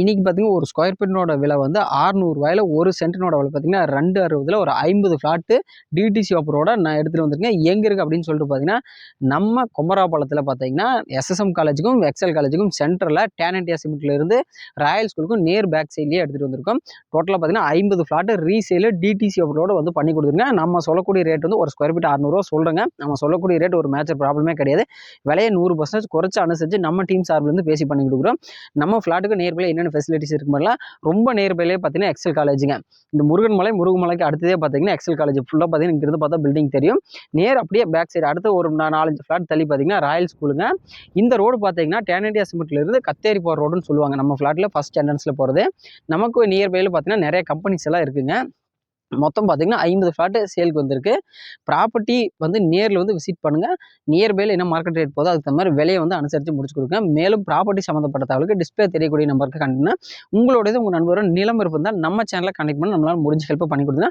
இன்னைக்கு பார்த்தீங்கன்னா ஒரு ஸ்கொயர் ஃபீட்னோட விலை வந்து ஆறுநூறுவாயில் ஒரு சென்டினோட விலை பார்த்தீங்கன்னா ரெண்டு அறுபதில் ஒரு ஐம்பது ஃப்ளாட்டு டிடிசி ஆப்பரோட நான் எடுத்துகிட்டு வந்திருக்கேன். எங்கே இருக்குது அப்படின்னு சொல்லிட்டு பார்த்தீங்கன்னா நம்ம குமராபாளத்தில் பார்த்தீங்கன்னா எஸ்எஸ்எம் காலேஜுக்கும் எக்ஸல் காலேஜுக்கும் சென்டரில் டேனண்டியா சிமெண்ட்ல இருந்து ராயல் ஸ்கூலுக்கும் நேர் பேக் சைட்லேயே எடுத்துகிட்டு வந்திருக்கோம். டோட்டலாக பார்த்தீங்கன்னா ஐம்பது ஃப்ளாட்டு ரீசேலு டிடிசி ஆப்பரோட வந்து பண்ணி கொடுத்துருங்க. நம்ம சொல்லக்கூடிய ரேட் வந்து ஒரு ஸ்கொயர் ஃபீட் அறுநூறுவா சொல்கிறேங்க நம்ம சொல்லக்கூடிய ரேட் ஒரு மேட்சர் ப்ராப்ளமே கிடையாது. விலையை நூறு பர்சன்டேஜ் குறைச்சி அனுசரித்து நம்ம டீம் சார்பிலேருந்து பேசி பண்ணி கொடுக்குறோம். நம்ம ஃப்ளாட்டுக்கு நேர்பில் என்னென்ன ஃபெசிலிட்டிஸ் இருக்கு மாதிரிலாம் ரொம்ப நியர்பைலே பார்த்தீங்கன்னா எக்ஸல் காலேஜுங்க இந்த முருகன் மலை முருகன் மலைக்கு அடுத்ததே பார்த்தீங்கன்னா எக்ஸல் காலேஜ் ஃபுல்லாக பார்த்தீங்கன்னா இங்கிருந்து பார்த்தா பில்டிங் தெரியும். நேர் அப்படியே பேக் சைடு அடுத்த ஒரு நாலஞ்சு ஃப்ளாட் தள்ளி பார்த்தீங்கன்னா ராயல் ஸ்கூலுங்க இந்த ரோடு பார்த்தீங்கன்னா டேனடியா சிமெண்ட்லேருந்து கத்தேரி போகிற ரோடுன்னு சொல்லுவாங்க. நம்ம ஃப்ளாட்டில் ஃபஸ்ட் என்ட்ரன்ஸில் போகிறது நமக்கு நியர்பையில் பார்த்தீங்கன்னா நிறைய கம்பெனிஸ் எல்லாம் இருக்குங்க. மொத்தம் பார்த்தீங்கன்னா ஐம்பது ஃப்ளாட்டு சேலுக்கு வந்திருக்கு. ப்ராப்பர்ட்டி வந்து நேரில் வந்து விசிட் பண்ணுங்கள் நியர்பையில் என்ன மார்க்கெட் ரேட் போதோ அதுக்கு தகுந்த மாதிரி விலையை வந்து அனுசரித்து முடிச்சு கொடுங்க. மேலும் ப்ராப்பர்ட்டி சம்மந்தப்பட்ட தகவலுக்கு டிஸ்பிளே தெரியக்கூடிய நம்பருக்கு கண்டிப்பாக உங்களோடது உங்கள் நண்பரும் நிலம் இருந்தால் நம்ம சேனலை கனெக்ட் பண்ணி நம்மளால் முடிஞ்ச ஹெல்ப் பண்ணி கொடுங்க